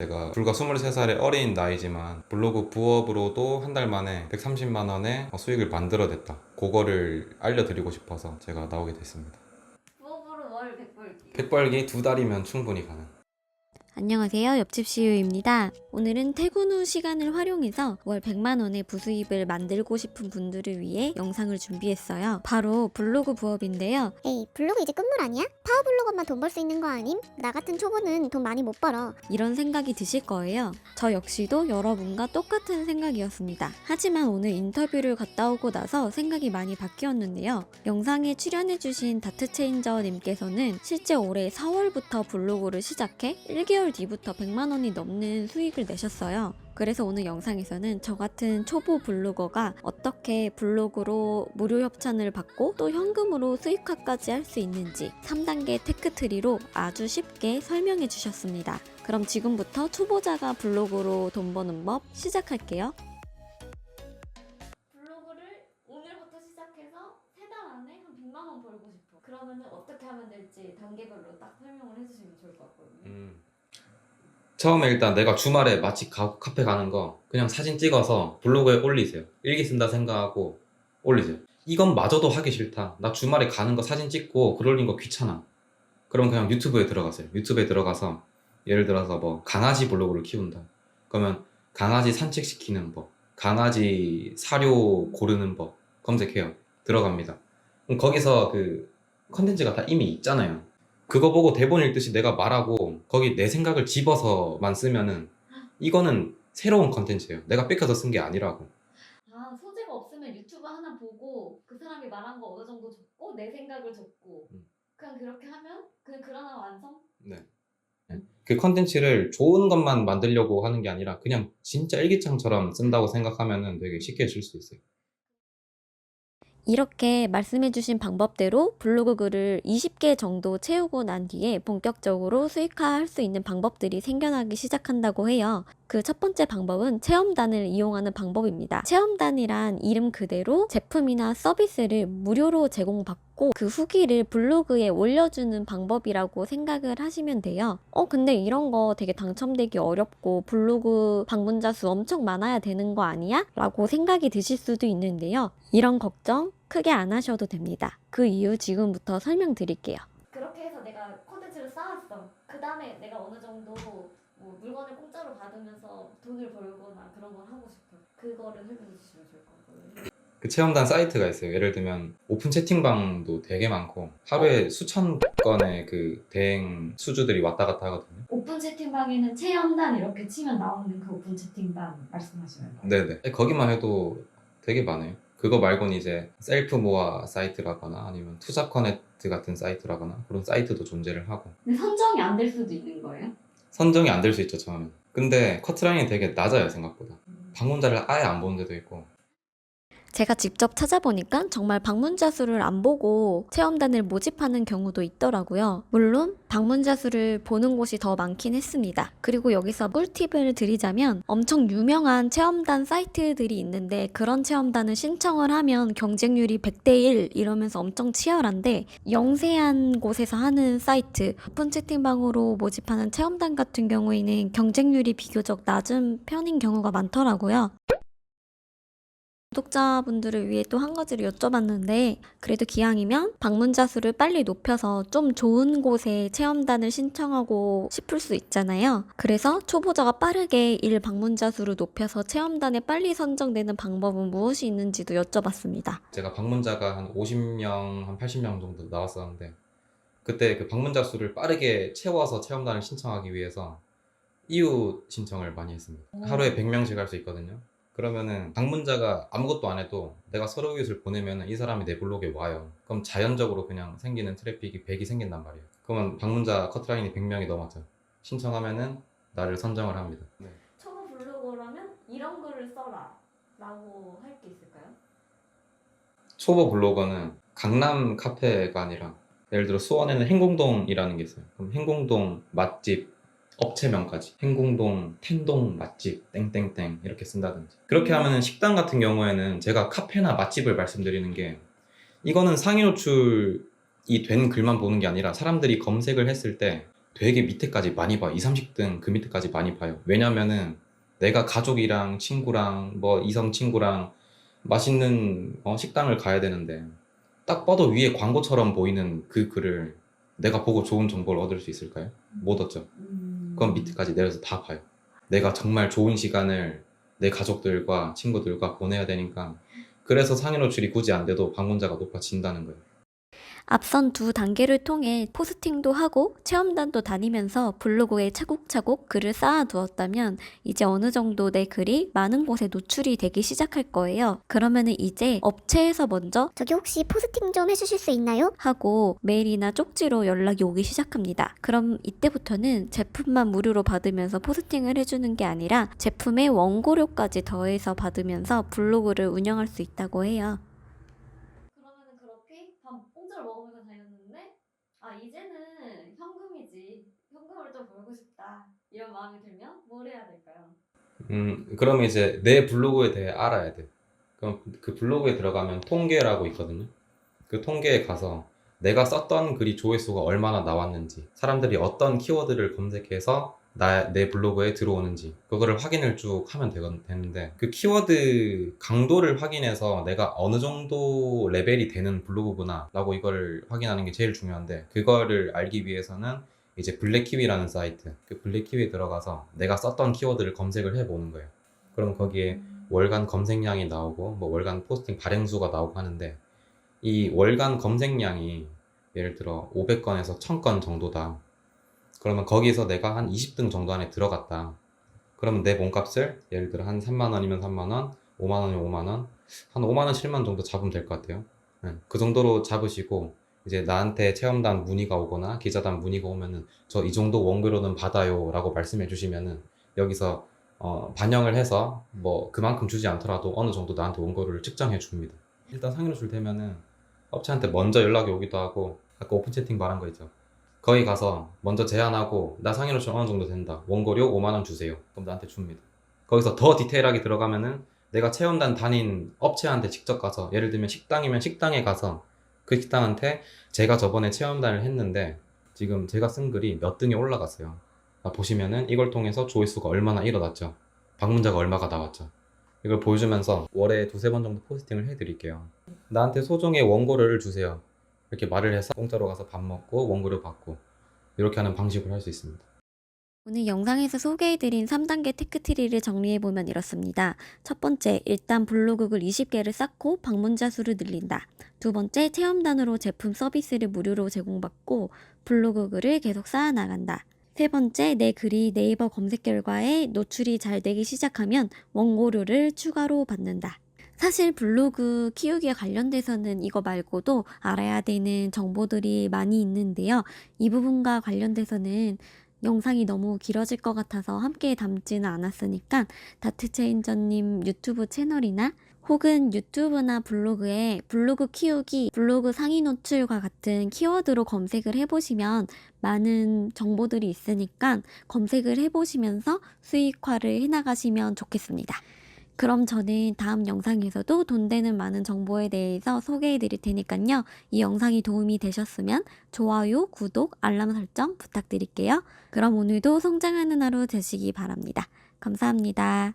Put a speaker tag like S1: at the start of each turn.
S1: 제가 불과 23살의 어린 나이지만 블로그 부업으로도 한 달 만에 130만 원의 수익을 만들어냈다. 그거를 알려드리고 싶어서 제가 나오게 됐습니다.
S2: 부업으로 월 100벌기.
S1: 백벌기 두 달이면 충분히 가능.
S3: 안녕하세요. 옆집 시우입니다. 오늘은 퇴근 후 시간을 활용해서 월 100만 원의 부수입을 만들고 싶은 분들을 위해 영상을 준비했어요. 바로 블로그 부업인데요.
S4: 에이 블로그 이제 끝물 아니야? 파워 블로거만 돈 벌 수 있는 거 아님? 나 같은 초보는 돈 많이 못 벌어
S3: 이런 생각이 드실 거예요. 저 역시도 여러분과 똑같은 생각이었습니다. 하지만 오늘 인터뷰를 갔다 오고 나서 생각이 많이 바뀌었는데요. 영상에 출연해주신 다트체인저님께서는 실제 올해 4월부터 블로그를 시작해 1개월 뒤부터 100만 원이 넘는 수익을 내셨어요. 그래서 오늘 영상에서는 저 같은 초보 블로거가 어떻게 블로그로 무료 협찬을 받고 또 현금으로 수익화까지 할 수 있는지 3단계 테크트리로 아주 쉽게 설명해 주셨습니다. 그럼 지금부터 초보자가 블로그로 돈 버는 법 시작할게요.
S2: 블로그를 오늘부터 시작해서 세 달 안에 한 100만 원 벌고 싶어. 그러면은 어떻게 하면 될지 단계별로 딱 설명을 해주시면 좋을 것 같거든요.
S1: 음. 처음에 일단 내가 주말에 마치 가, 카페 가는 거 그냥 사진 찍어서 블로그에 올리세요. 일기 쓴다 생각하고 올리세요. 이건 마저도 하기 싫다. 나 주말에 가는 거 사진 찍고 글 올린 거 귀찮아. 그럼 그냥 유튜브에 들어가세요. 유튜브에 들어가서 예를 들어서 뭐 강아지 블로그를 키운다. 그러면 강아지 산책시키는 법, 강아지 사료 고르는 법 검색해요. 들어갑니다. 그럼 거기서 그 컨텐츠가 다 이미 있잖아요. 그거 보고 대본 읽듯이 내가 말하고 거기 내 생각을 집어서만 쓰면은 이거는 새로운 컨텐츠예요. 내가 뺏겨서 쓴 게 아니라고.
S2: 아 소재가 없으면 유튜브 하나 보고 그 사람이 말한 거 어느 정도 적고 내 생각을 적고
S1: 음.
S2: 그냥 그렇게 하면 그냥 글 하나 완성?
S1: 네. 그 컨텐츠를 좋은 것만 만들려고 하는 게 아니라 그냥 진짜 일기장처럼 쓴다고 생각하면은 되게 쉽게 쓸 수 있어요.
S3: 이렇게 말씀해주신 방법대로 블로그 글을 20개 정도 채우고 난 뒤에 본격적으로 수익화할 수 있는 방법들이 생겨나기 시작한다고 해요. 그 첫 번째 방법은 체험단을 이용하는 방법입니다. 체험단이란 이름 그대로 제품이나 서비스를 무료로 제공받고 그 후기를 블로그에 올려주는 방법이라고 생각을 하시면 돼요. 어, 근데 이런 거 되게 당첨되기 어렵고 블로그 방문자 수 엄청 많아야 되는 거 아니야? 라고 생각이 드실 수도 있는데요. 이런 걱정 크게 안 하셔도 됩니다. 그 이유 지금부터 설명드릴게요.
S2: 그렇게 해서 내가 콘텐츠를 쌓았어. 그 다음에 내가 어느 정도 뭐 물건을 공짜로 받으면서 돈을 벌거나 그런 걸 하고 싶어. 그거를 설명해 주시면 좋을 것 같거든요.
S1: 그 체험단 사이트가 있어요. 예를 들면 오픈 채팅방도 되게 많고 하루에 수천 건의 그 대행 수주들이 왔다 갔다 하거든요.
S2: 오픈 채팅방에는 체험단 이렇게 치면 나오는 그 오픈 채팅방 말씀하시는 거예요?
S1: 네네. 거기만 해도 되게 많아요. 그거 말고는 이제 셀프 모아 사이트라거나 아니면 투자 커넥트 같은 사이트라거나 그런 사이트도 존재를 하고
S2: 근데 선정이 안 될 수도 있는 거예요?
S1: 선정이 안 될 수 있죠 처음엔. 근데 커트라인이 되게 낮아요 생각보다. 방문자를 아예 안 보는 데도 있고
S3: 제가 직접 찾아보니까 정말 방문자 수를 안 보고 체험단을 모집하는 경우도 있더라고요. 물론 방문자 수를 보는 곳이 더 많긴 했습니다. 그리고 여기서 꿀팁을 드리자면 엄청 유명한 체험단 사이트들이 있는데 그런 체험단을 신청을 하면 경쟁률이 100대 1 이러면서 엄청 치열한데 영세한 곳에서 하는 사이트 오픈 채팅방으로 모집하는 체험단 같은 경우에는 경쟁률이 비교적 낮은 편인 경우가 많더라고요. 구독자분들을 위해 또 한 가지를 여쭤봤는데 그래도 기왕이면 방문자 수를 빨리 높여서 좀 좋은 곳에 체험단을 신청하고 싶을 수 있잖아요. 그래서 초보자가 빠르게 일 방문자 수를 높여서 체험단에 빨리 선정되는 방법은 무엇이 있는지도 여쭤봤습니다.
S1: 제가 방문자가 한 50명, 한 80명 정도 나왔었는데 그때 그 방문자 수를 빠르게 채워서 체험단을 신청하기 위해서 이웃 신청을 많이 했습니다.
S2: 오.
S1: 하루에 100명씩 할 수 있거든요. 그러면은 방문자가 아무것도 안 해도 내가 서로 이웃을 보내면은 이 사람이 내 블로그에 와요. 그럼 자연적으로 그냥 생기는 트래픽이 100이 생긴단 말이에요. 그러면 방문자 커트라인이 100명이 넘었죠. 신청하면은 나를 선정을 합니다. 네.
S2: 초보 블로거라면 이런 글을 써라 라고 할 게 있을까요?
S1: 초보 블로거는 강남 카페가 아니라 예를 들어 수원에는 행궁동이라는 게 있어요. 그럼 행궁동 맛집 업체명까지 행궁동 텐동 맛집 땡땡땡 이렇게 쓴다든지 그렇게 하면은 식당 같은 경우에는 제가 카페나 맛집을 말씀드리는 게 이거는 상위 노출이 된 글만 보는 게 아니라 사람들이 검색을 했을 때 되게 밑에까지 많이 봐. 20, 30등 그 밑에까지 많이 봐요. 왜냐면은 내가 가족이랑 친구랑 뭐 이성 친구랑 맛있는 어, 식당을 가야 되는데 딱 봐도 위에 광고처럼 보이는 그 글을 내가 보고 좋은 정보를 얻을 수 있을까요? 못 얻죠. 그건 밑에까지 내려서 다 봐요. 내가 정말 좋은 시간을 내 가족들과 친구들과 보내야 되니까 그래서 상위 노출이 굳이 안 돼도 방문자가 높아진다는 거예요.
S3: 앞선 두 단계를 통해 포스팅도 하고 체험단도 다니면서 블로그에 차곡차곡 글을 쌓아두었다면 이제 어느 정도 내 글이 많은 곳에 노출이 되기 시작할 거예요. 그러면은 이제 업체에서 먼저
S4: 저기 혹시 포스팅 좀 해주실 수 있나요?
S3: 하고 메일이나 쪽지로 연락이 오기 시작합니다. 그럼 이때부터는 제품만 무료로 받으면서 포스팅을 해주는 게 아니라 제품의 원고료까지 더해서 받으면서 블로그를 운영할 수 있다고 해요.
S2: 공짜로 먹으면서 다녔는데 아 이제는 현금이지 현금을 좀 벌고 싶다 이런 마음이 들면 뭘 해야 될까요?
S1: 음, 그러면 이제 내 블로그에 대해 알아야 돼. 그럼 그 블로그에 들어가면 통계라고 있거든요. 그 통계에 가서 내가 썼던 글이 조회수가 얼마나 나왔는지, 사람들이 어떤 키워드를 검색해서 나, 내 블로그에 들어오는지, 그거를 확인을 쭉 하면 되건, 되는데, 그 키워드 강도를 확인해서 내가 어느 정도 레벨이 되는 블로그구나, 라고 이걸 확인하는 게 제일 중요한데, 그거를 알기 위해서는 이제 블랙키위라는 사이트, 그 블랙키위에 들어가서 내가 썼던 키워드를 검색을 해보는 거예요. 그럼 거기에 월간 검색량이 나오고, 뭐 월간 포스팅 발행수가 나오고 하는데, 이 월간 검색량이 예를 들어 500건에서 1000건 정도다. 그러면 거기서 내가 한 20등 정도 안에 들어갔다. 그러면 내 몸값을 예를 들어 한 3만 원이면 3만 원, 5만 원이면 5만 원, 한 5만 원, 7만 원 정도 잡으면 될 것 같아요. 네, 그 정도로 잡으시고 이제 나한테 체험단 문의가 오거나 기자단 문의가 오면은 저 이 정도 원고료는 받아요라고 말씀해 주시면은 여기서 어, 반영을 해서 뭐 그만큼 주지 않더라도 어느 정도 나한테 원고료를 측정해 줍니다. 일단 노출 되면은 업체한테 먼저 연락이 오기도 하고 아까 오픈 채팅 말한 거 있죠. 거기 가서 먼저 제안하고 나 노출 어느 정도 된다. 원고료 5만 원 주세요. 그럼 나한테 줍니다. 거기서 더 디테일하게 들어가면은 내가 체험단 다닌 업체한테 직접 가서 예를 들면 식당이면 식당에 가서 그 식당한테 제가 저번에 체험단을 했는데 지금 제가 쓴 글이 몇 등에 올라갔어요. 아, 보시면은 이걸 통해서 조회수가 얼마나 일어났죠. 방문자가 얼마가 나왔죠. 이걸 보여주면서 월에 두세 번 정도 포스팅을 해드릴게요. 나한테 소정의 원고료를 주세요. 이렇게 말을 해서 공짜로 가서 밥 먹고 원고료 받고 이렇게 하는 방식으로 할 수 있습니다.
S3: 오늘 영상에서 소개해드린 3단계 테크트리를 정리해보면 이렇습니다. 첫 번째, 일단 블로그글 20개를 쌓고 방문자 수를 늘린다. 두 번째, 체험단으로 제품 서비스를 무료로 제공받고 블로그 글을 계속 쌓아나간다. 세 번째, 내 글이 네이버 검색 결과에 노출이 잘 되기 시작하면 원고료를 추가로 받는다. 사실 블로그 키우기에 관련돼서는 이거 말고도 알아야 되는 정보들이 많이 있는데요. 이 부분과 관련돼서는 영상이 너무 길어질 것 같아서 함께 담지는 않았으니까 다트체인저님 유튜브 채널이나 혹은 유튜브나 블로그에 블로그 키우기, 블로그 상위 노출과 같은 키워드로 검색을 해보시면 많은 정보들이 있으니까 검색을 해보시면서 수익화를 해나가시면 좋겠습니다. 그럼 저는 다음 영상에서도 돈 되는 많은 정보에 대해서 소개해 드릴 테니까요. 이 영상이 도움이 되셨으면 좋아요, 구독, 알람 설정 부탁드릴게요. 그럼 오늘도 성장하는 하루 되시기 바랍니다. 감사합니다.